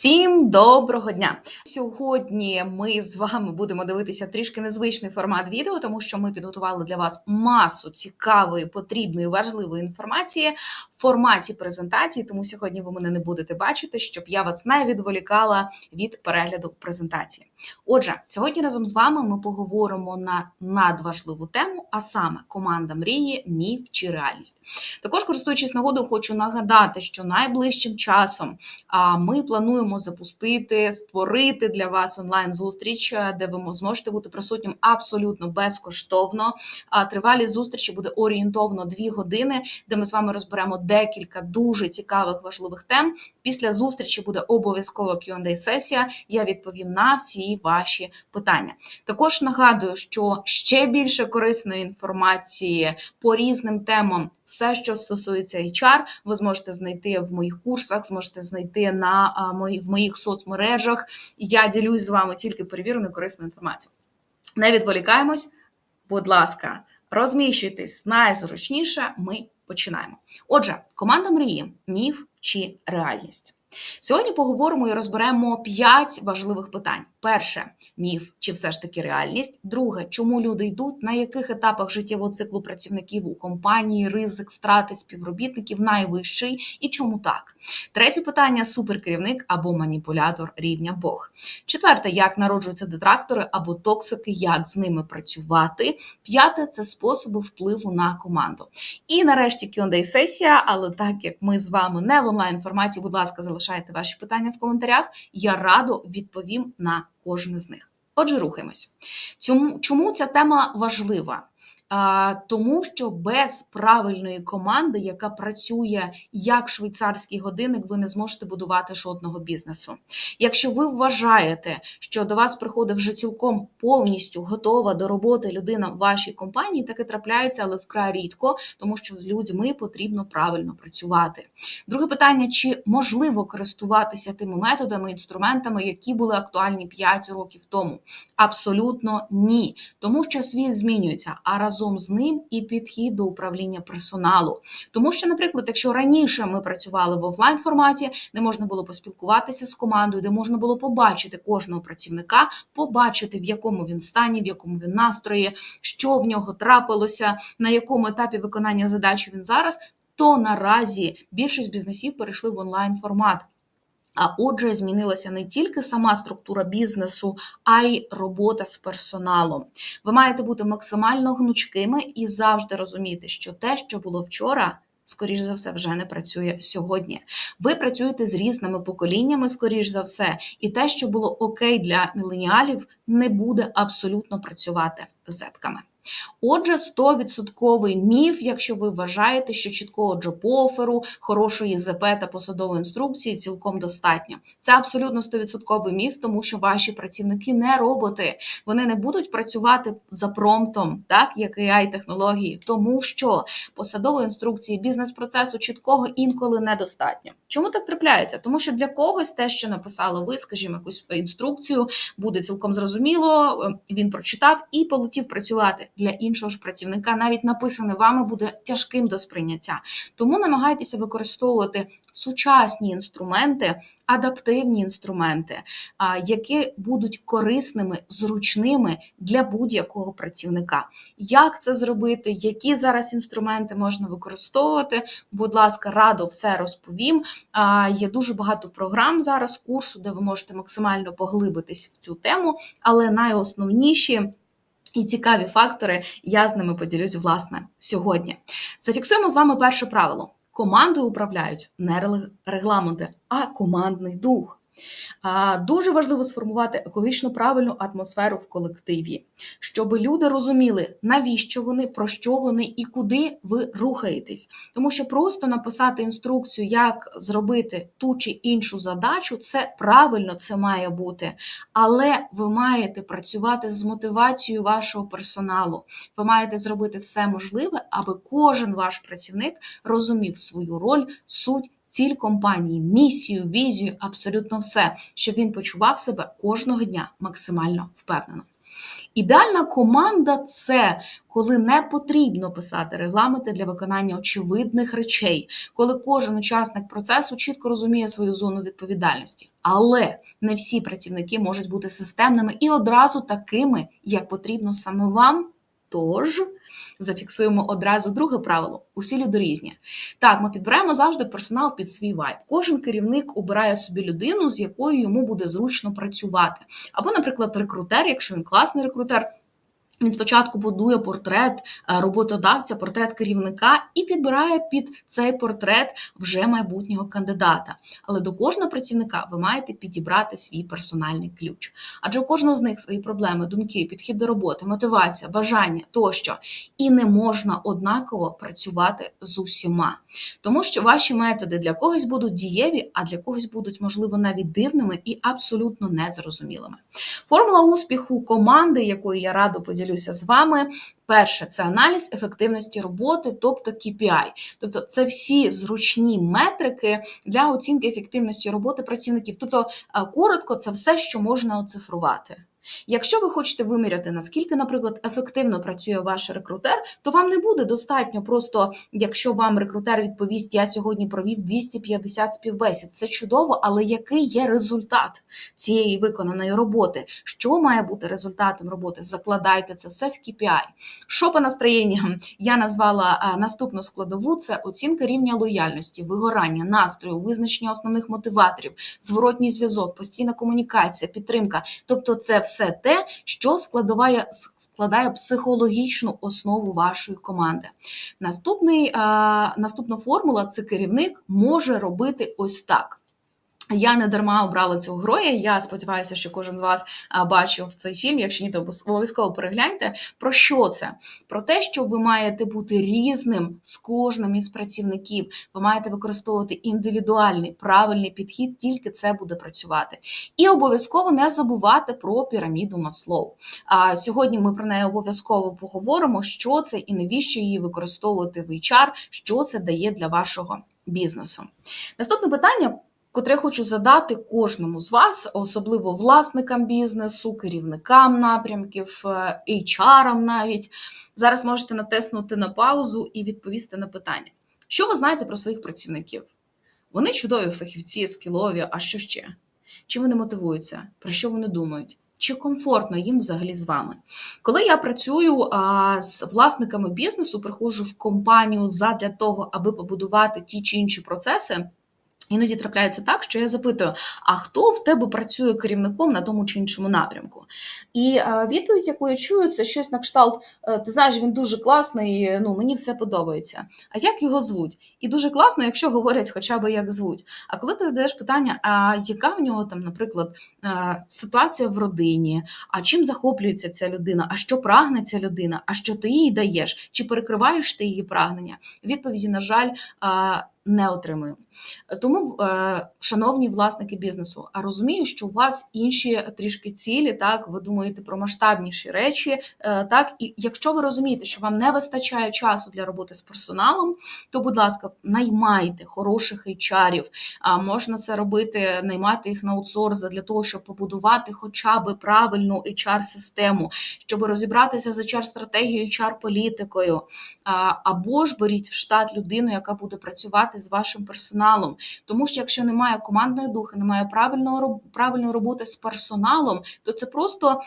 Всім доброго дня! Сьогодні ми з вами будемо дивитися трішки незвичний формат відео, тому що ми підготували для вас масу цікавої, потрібної, важливої інформації форматі презентації. Тому сьогодні ви мене не будете бачити, щоб я вас не відволікала від перегляду презентації. Отже, сьогодні разом з вами ми поговоримо на надважливу тему, а саме команда мрії, міф чи реальність. Також, користуючись нагодою, хочу нагадати, що найближчим часом ми плануємо запустити, створити для вас онлайн-зустріч, е, де ви зможете бути присутнім абсолютно безкоштовно. А тривалість зустрічі буде орієнтовно 2 години, де ми з вами розберемо декілька дуже цікавих важливих тем. Після зустрічі буде обов'язкова Q&A сесія. Я відповім на всі ваші питання. Також нагадую, що ще більше корисної інформації по різним темам, все, що стосується HR, ви зможете знайти в моїх курсах, зможете знайти на мої, в моїх соцмережах. Я ділюсь з вами тільки перевіреною корисною інформацією. Не відволікаємось, будь ласка, розміщуйтесь найзручніше. Ми починаємо. Отже, команда мрії, міф чи реальність. Сьогодні поговоримо і розберемо п'ять важливих питань. Перше міф чи все ж таки реальність. Друге, чому люди йдуть, на яких етапах життєвого циклу працівників у компанії ризик втрати співробітників найвищий і чому так? Третє питання суперкерівник або маніпулятор рівня Бог. Четверте, як народжуються детрактори або токсики, як з ними працювати. П'яте це способи впливу на команду. І нарешті Q&A сесія, але так як ми з вами не в онлайн форматі, будь ласка, залишайте ваші питання в коментарях. Я радо відповім на кожне з них. Отже, рухаємось. Чому, чому ця тема важлива? Тому що без правильної команди, яка працює як швейцарський годинник, ви не зможете будувати жодного бізнесу. Якщо ви вважаєте, що до вас приходить вже цілком повністю готова до роботи людина в вашій компанії, таке трапляється, але вкрай рідко, тому що з людьми потрібно правильно працювати. Друге питання: чи можливо користуватися тими методами, інструментами, які були актуальні 5 років тому? Абсолютно ні, тому що світ змінюється. А разом з ним і підхід до управління персоналу. Тому що, наприклад, якщо раніше ми працювали в офлайн форматі, де можна було поспілкуватися з командою, де можна було побачити кожного працівника, побачити в якому він стані, в якому він настрої, що в нього трапилося, на якому етапі виконання задачі він зараз. То наразі більшість бізнесів перейшли в онлайн формат. А отже, змінилася не тільки сама структура бізнесу, а й робота з персоналом. Ви маєте бути максимально гнучкими і завжди розуміти, що те, що було вчора. Скоріш за все, вже не працює сьогодні. Ви працюєте з різними поколіннями, скоріш за все, і те, що було окей для міленіалів, не буде абсолютно працювати з зетками. Отже, 100% міф, якщо ви вважаєте, що чіткого джоб-оферу, хорошої ЗП та посадової інструкції цілком достатньо. Це абсолютно 100% міф, тому що ваші працівники не роботи, вони не будуть працювати за промптом, так як ai технології, тому що посадової інструкції бізнес-процесу чіткого інколи недостатньо. Чому так трапляється? Тому що для когось те, що написали ви, скажімо, якусь інструкцію, буде цілком зрозуміло. Він прочитав і полетів працювати для іншого ж працівника, навіть написане вами буде тяжким до сприйняття. Тому намагайтеся використовувати сучасні інструменти, адаптивні інструменти, які будуть корисними, зручними для будь-якого працівника. Як це зробити? Які зараз інструменти можна використовувати? Будь ласка, радо все розповім. Є дуже багато програм зараз курсу, де ви можете максимально поглибитись в цю тему, але найосновніші. І цікаві фактори, я з ними поділюсь, власне, сьогодні. Зафіксуємо з вами перше правило: командою управляють не регламенти, а командний дух. Дуже важливо сформувати екологічно правильну атмосферу в колективі, щоб люди розуміли, навіщо вони, про що вони і куди ви рухаєтесь. Тому що просто написати інструкцію, як зробити ту чи іншу задачу, це правильно це має бути. Але ви маєте працювати з мотивацією вашого персоналу. Ви маєте зробити все можливе, аби кожен ваш працівник розумів свою роль, суть ціль компанії, місію, візію, абсолютно все, щоб він почував себе кожного дня максимально впевнено. Ідеальна команда це коли не потрібно писати регламенти для виконання очевидних речей, коли кожен учасник процесу чітко розуміє свою зону відповідальності. Але не всі працівники можуть бути системними і одразу такими, як потрібно саме вам. Тож зафіксуємо одразу друге правило: усі люди різні. Так, ми підбираємо завжди персонал під свій вайб. Кожен керівник обирає собі людину, з якою йому буде зручно працювати. Або, наприклад, рекрутер, якщо він класний рекрутер. Він спочатку будує портрет е, роботодавця, портрет керівника і підбирає під цей портрет вже майбутнього кандидата. Але до кожного працівника ви маєте підібрати свій персональний ключ. Адже у кожного з них свої проблеми, думки, підхід до роботи, мотивація, бажання тощо. І не можна однаково працювати з усіма. Тому що ваші методи для когось будуть дієві, а для когось будуть, можливо, навіть дивними і абсолютно незрозумілими. Формула успіху команди, якою я радо поділюся з вами. Перше це аналіз ефективності роботи, тобто KPI. Тобто це всі зручні метрики для оцінки ефективності роботи працівників. Тобто, е, коротко, це все, що можна оцифрувати. Якщо ви хочете виміряти, наскільки, наприклад, ефективно працює ваш рекрутер, то вам не буде достатньо просто, якщо вам рекрутер відповість, я сьогодні провів 250 співбесід. Це чудово, але який є результат цієї виконаної роботи? Що має бути результатом роботи? Закладайте це все в KPI. Що по настроєнням я назвала наступну складову: це оцінка рівня лояльності, вигорання, настрою, визначення основних мотиваторів, зворотній зв'язок, постійна комунікація, підтримка. Тобто, це все те, що складає, складає психологічну основу вашої команди. Наступний, Наступна формула це керівник може робити ось так. Я не дарма обрала цього героя. Я сподіваюся, що кожен з вас бачив цей фільм. Якщо ні, то обов'язково перегляньте. Про що це? Про те, що ви маєте бути різним з кожним із працівників. Ви маєте використовувати індивідуальний правильний підхід, тільки це буде працювати. І обов'язково не забувати про піраміду Маслоу. А сьогодні ми про неї обов'язково поговоримо, що це і навіщо її використовувати в HR, що це дає для вашого бізнесу. Наступне питання котре хочу задати кожному з вас, особливо власникам бізнесу, керівникам напрямків, е, HR навіть. Зараз можете натиснути на паузу і відповісти на питання. Що ви знаєте про своїх працівників? Вони чудові фахівці, скілові, а що ще? Чи вони мотивуються? Про що вони думають? Чи комфортно їм взагалі з вами? Коли я працюю а, з власниками бізнесу, приходжу в компанію задля того, аби побудувати ті чи інші процеси. Іноді трапляється так, що я запитую: а хто в тебе працює керівником на тому чи іншому напрямку? І е, відповідь, яку я чую, це щось на кшталт: «Е, ти знаєш, він дуже класний, ну мені все подобається. А як його звуть? І дуже класно, якщо говорять хоча б як звуть. А коли ти задаєш питання, а яка в нього там, наприклад, е, ситуація в родині, а чим захоплюється ця людина, а що прагне ця людина, а що ти їй даєш, чи перекриваєш ти її прагнення? Відповіді, на жаль, не отримую. Тому, е, шановні власники бізнесу, а розумію, що у вас інші трішки цілі, так ви думаєте про масштабніші речі. Е, так, і якщо ви розумієте, що вам не вистачає часу для роботи з персоналом, то, будь ласка, наймайте хороших HR-ів. Можна це робити, наймати їх на аутсорс для того, щоб побудувати хоча б правильну HR-систему, щоб розібратися з HR-стратегією, HR-політикою, або ж беріть в штат людину, яка буде працювати з вашим персоналом. Тому що якщо немає командної духи, немає правильного правильної роботи з персоналом, то це просто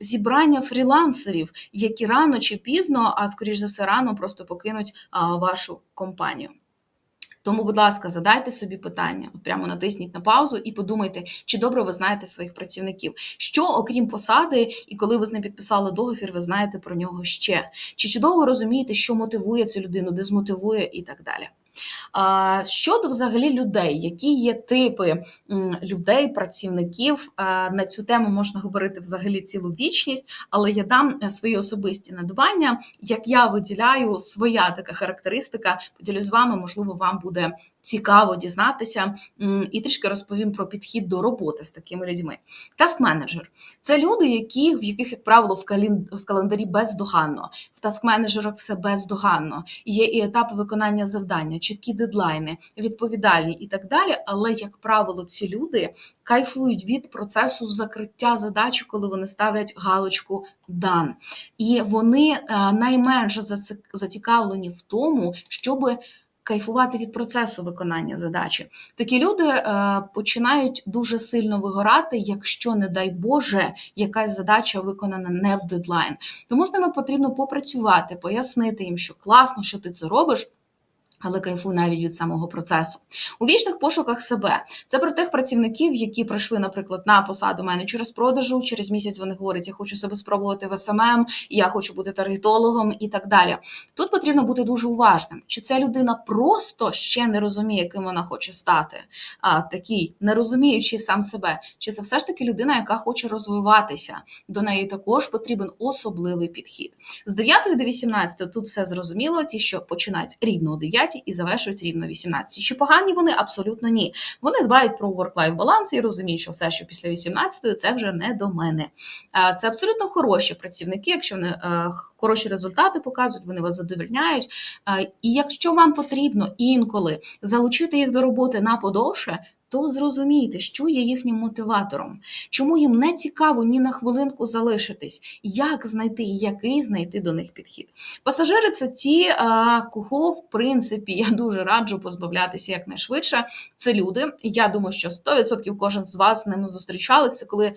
зібрання фрілансерів, які рано чи пізно, а скоріш за все, рано просто покинуть вашу компанію. Тому, будь ласка, задайте собі питання, прямо натисніть на паузу і подумайте, чи добре ви знаєте своїх працівників, що, окрім посади, і коли ви з ним підписали договір, ви знаєте про нього ще. Чи чудово розумієте, що мотивує цю людину, дезмотивує і так далі. Щодо взагалі людей, які є типи людей, працівників на цю тему можна говорити взагалі цілу вічність, але я дам е, свої особисті надбання. Як я виділяю своя така характеристика, поділюсь з вами, можливо, вам буде цікаво дізнатися і трішки розповім про підхід до роботи з такими людьми. Таск-менеджер це люди, які в яких, як правило, в календарі бездоганно, в таск-менеджерах все бездоганно, є і етапи виконання завдання чіткі дедлайни, відповідальні і так далі. Але, як правило, ці люди кайфують від процесу закриття задачі, коли вони ставлять галочку дан. І вони е, найменше зацікавлені в тому, щоб кайфувати від процесу виконання задачі. Такі люди е, починають дуже сильно вигорати, якщо, не дай Боже, якась задача виконана не в дедлайн. Тому з ними потрібно попрацювати, пояснити їм, що класно, що ти це робиш. Але кайфуй навіть від самого процесу. У вічних пошуках себе це про тих працівників, які прийшли, наприклад, на посаду менеджера з продажу. Через місяць вони говорять, я хочу себе спробувати в СММ, я хочу бути таргетологом і так далі. Тут потрібно бути дуже уважним. Чи ця людина просто ще не розуміє, ким вона хоче стати, а такий, не розуміючи сам себе, чи це все ж таки людина, яка хоче розвиватися? До неї також потрібен особливий підхід. З 9 до 18 тут все зрозуміло. Ті, що починають рівно о 9 і завершують рівно 18. Чи погані вони? Абсолютно ні. Вони дбають про work-life баланс і розуміють, що все, що після 18 це вже не до мене. Це абсолютно хороші працівники, якщо вони е, хороші результати показують, вони вас задовольняють. І якщо вам потрібно інколи залучити їх до роботи на подовше, то зрозумійте, що є їхнім мотиватором, чому їм не цікаво ні на хвилинку залишитись, як знайти і який знайти до них підхід. Пасажири це ті, кого, в принципі, я дуже раджу позбавлятися якнайшвидше. Це люди. Я думаю, що 100% кожен з вас з ними зустрічалися, коли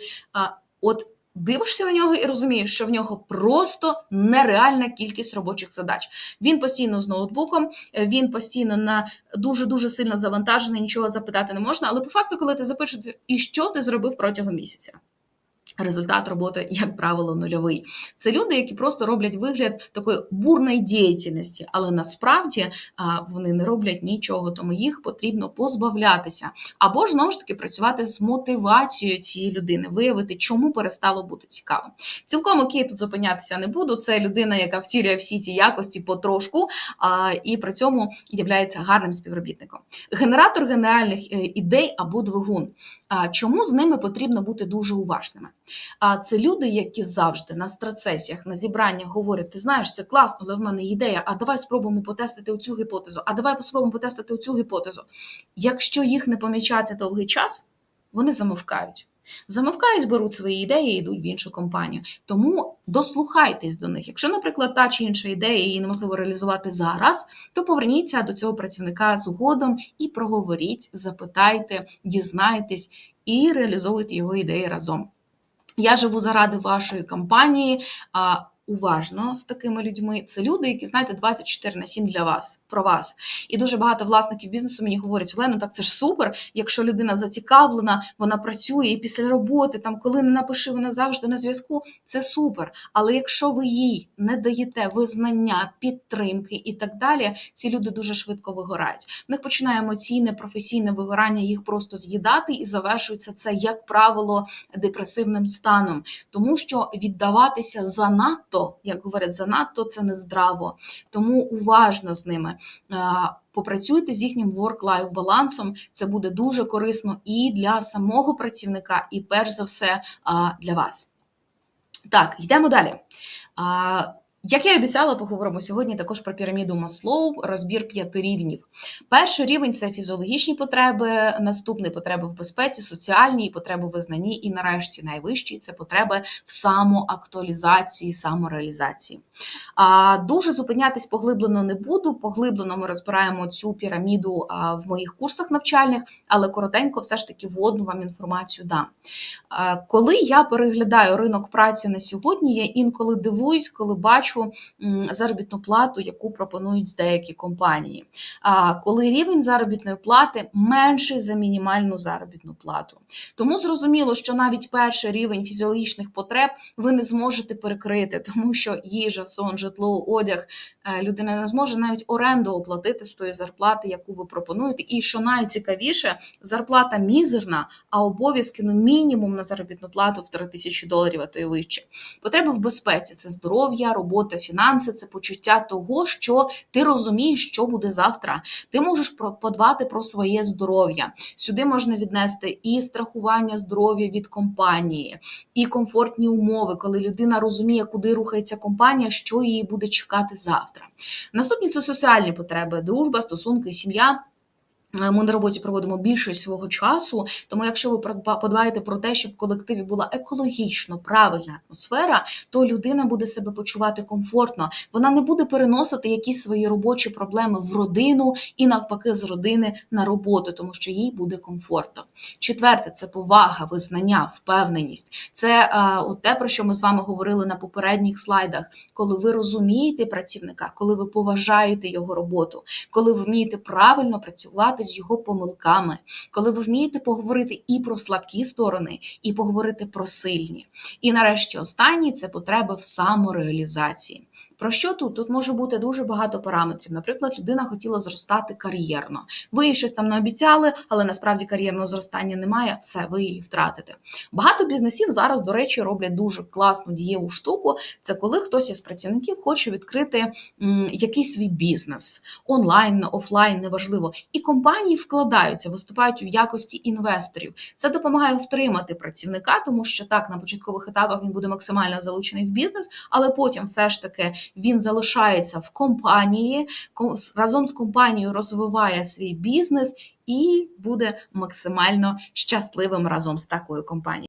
от дивишся на нього і розумієш, що в нього просто нереальна кількість робочих задач. Він постійно з ноутбуком, він постійно на дуже дуже сильно завантажений, нічого запитати не можна. Але по факту, коли ти запишеш, і що ти зробив протягом місяця. Результат роботи, як правило, нульовий. Це люди, які просто роблять вигляд такої бурної діяльності, але насправді вони не роблять нічого, тому їх потрібно позбавлятися. Або ж знову ж таки працювати з мотивацією цієї людини, виявити, чому перестало бути цікаво. Цілком окей, тут зупинятися не буду. Це людина, яка втілює всі ці якості потрошку і при цьому є гарним співробітником. Генератор геніальних е, ідей або двигун. Чому з ними потрібно бути дуже уважними? А це люди, які завжди на страцесіях, на зібраннях говорять: ти знаєш, це класно, але в мене ідея. А давай спробуємо потестити оцю гіпотезу. А давай спробуємо потестити оцю гіпотезу. Якщо їх не помічати довгий час, вони замовкають. Замовкають, беруть свої ідеї і йдуть в іншу компанію. Тому дослухайтесь до них. Якщо, наприклад, та чи інша ідея її неможливо реалізувати зараз, то поверніться до цього працівника згодом і проговоріть, запитайте, дізнайтесь і реалізовуйте його ідеї разом. Я живу заради вашої компанії. Уважно з такими людьми. Це люди, які знаєте 24 на 7 для вас про вас. І дуже багато власників бізнесу мені говорять: Олено, так це ж супер. Якщо людина зацікавлена, вона працює і після роботи, там коли не напиши, вона завжди на зв'язку. Це супер. Але якщо ви їй не даєте визнання, підтримки і так далі, ці люди дуже швидко вигорають. В них починає емоційне професійне вигорання, їх просто з'їдати і завершується це, як правило, депресивним станом, тому що віддаватися занадто занадто, як говорять, занадто це не здраво. Тому уважно з ними. Попрацюйте з їхнім work-life балансом, це буде дуже корисно і для самого працівника, і перш за все для вас. Так, йдемо далі. Як я і обіцяла, поговоримо сьогодні також про піраміду Маслоу, розбір п'яти рівнів. Перший рівень це фізіологічні потреби, наступний потреби в безпеці, соціальні потреби в визнанні, і нарешті найвищий це потреби в самоактуалізації, самореалізації. А дуже зупинятись поглиблено не буду. Поглиблено ми розбираємо цю піраміду в моїх курсах навчальних, але коротенько, все ж таки, водну вам інформацію дам. Коли я переглядаю ринок праці на сьогодні, я інколи дивуюсь, коли бачу бачу заробітну плату, яку пропонують деякі компанії. А коли рівень заробітної плати менший за мінімальну заробітну плату. Тому зрозуміло, що навіть перший рівень фізіологічних потреб ви не зможете перекрити, тому що їжа, сон, житло, одяг е, людина не зможе навіть оренду оплатити з тої зарплати, яку ви пропонуєте. І що найцікавіше, зарплата мізерна, а обов'язки ну мінімум на заробітну плату в 3 тисячі доларів, а то й вище. Потреби в безпеці це здоров'я, робота робота, фінанси це почуття того, що ти розумієш, що буде завтра. Ти можеш подбати про своє здоров'я. Сюди можна віднести і страхування здоров'я від компанії, і комфортні умови, коли людина розуміє, куди рухається компанія, що її буде чекати завтра. Наступні це соціальні потреби, дружба, стосунки, сім'я. Е, Ми на роботі проводимо більшість свого часу. Тому, якщо ви подбаєте про те, щоб в колективі була екологічно правильна атмосфера, то людина буде себе почувати комфортно. Вона не буде переносити якісь свої робочі проблеми в родину і навпаки з родини на роботу, тому що їй буде комфортно. Четверте це повага, визнання, впевненість. Це е, от те, про що ми з вами говорили на попередніх слайдах, коли ви розумієте працівника, коли ви поважаєте його роботу, коли ви вмієте правильно працювати з його помилками, коли ви вмієте поговорити і про слабкі сторони, і поговорити про сильні. І нарешті останній це потреба в самореалізації. Про що тут? Тут може бути дуже багато параметрів. Наприклад, людина хотіла зростати кар'єрно. Ви їй щось там не обіцяли, але насправді кар'єрного зростання немає. Все, ви її втратите. Багато бізнесів зараз, до речі, роблять дуже класну дієву штуку. Це коли хтось із працівників хоче відкрити якийсь свій бізнес онлайн, офлайн, неважливо. І компанії вкладаються, виступають в якості інвесторів. Це допомагає втримати працівника, тому що так на початкових етапах він буде максимально залучений в бізнес, але потім все ж таки він залишається в компанії, ко- разом з компанією розвиває свій бізнес і буде максимально щасливим разом з такою компанією.